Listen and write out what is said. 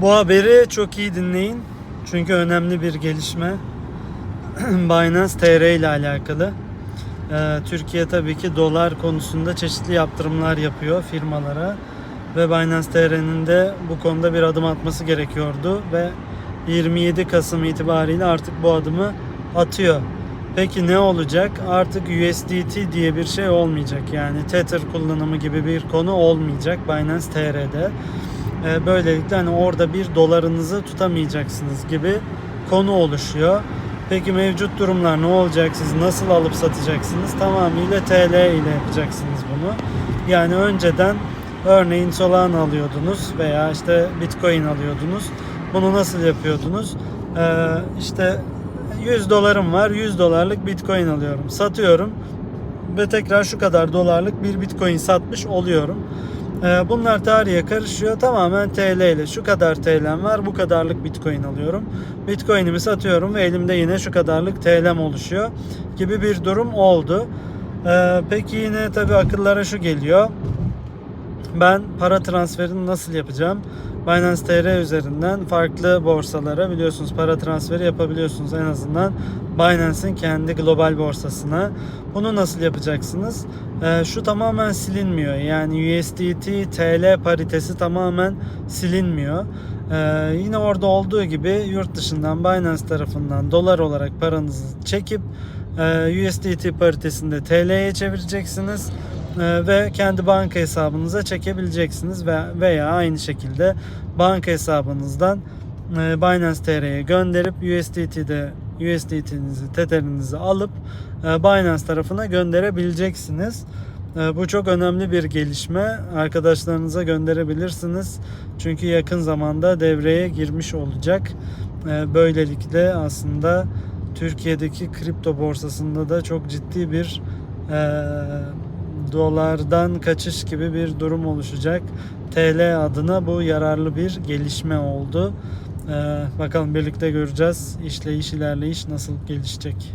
Bu haberi çok iyi dinleyin. Çünkü önemli bir gelişme. Binance TR ile alakalı. Ee, Türkiye tabii ki dolar konusunda çeşitli yaptırımlar yapıyor firmalara. Ve Binance TR'nin de bu konuda bir adım atması gerekiyordu. Ve 27 Kasım itibariyle artık bu adımı atıyor. Peki ne olacak? Artık USDT diye bir şey olmayacak. Yani Tether kullanımı gibi bir konu olmayacak Binance TR'de. Ee, Böylelikle hani orada bir dolarınızı tutamayacaksınız gibi konu oluşuyor. Peki mevcut durumlar ne olacak? Siz nasıl alıp satacaksınız? Tamamıyla TL ile yapacaksınız bunu. Yani önceden örneğin Solana alıyordunuz veya işte Bitcoin alıyordunuz. Bunu nasıl yapıyordunuz? Ee, işte 100 dolarım var. 100 dolarlık Bitcoin alıyorum. Satıyorum ve tekrar şu kadar dolarlık bir Bitcoin satmış oluyorum. Ee, Bunlar tarihe karışıyor. Tamamen TL ile şu kadar TL'm var. Bu kadarlık Bitcoin alıyorum. Bitcoin'imi satıyorum ve elimde yine şu kadarlık TL'm oluşuyor gibi bir durum oldu. Ee, Peki yine tabii akıllara şu geliyor. Ben para transferini nasıl yapacağım? Binance TR üzerinden farklı borsalara biliyorsunuz para transferi yapabiliyorsunuz en azından Binance'in kendi global borsasına. Bunu nasıl yapacaksınız? Ee, şu tamamen silinmiyor. Yani USDT TL paritesi tamamen silinmiyor. Ee, yine orada olduğu gibi yurt dışından Binance tarafından dolar olarak paranızı çekip e, USDT paritesinde TL'ye çevireceksiniz ve kendi banka hesabınıza çekebileceksiniz ve veya aynı şekilde banka hesabınızdan e, Binance TR'ye gönderip USDT'de USDT'nizi, Tether'inizi alıp e, Binance tarafına gönderebileceksiniz. E, Bu çok önemli bir gelişme. Arkadaşlarınıza gönderebilirsiniz. Çünkü yakın zamanda devreye girmiş olacak. Böylelikle aslında Türkiye'deki kripto borsasında da çok ciddi bir dolardan kaçış gibi bir durum oluşacak. TL adına bu yararlı bir gelişme oldu. E, bakalım birlikte göreceğiz işleyiş ilerleyiş nasıl gelişecek.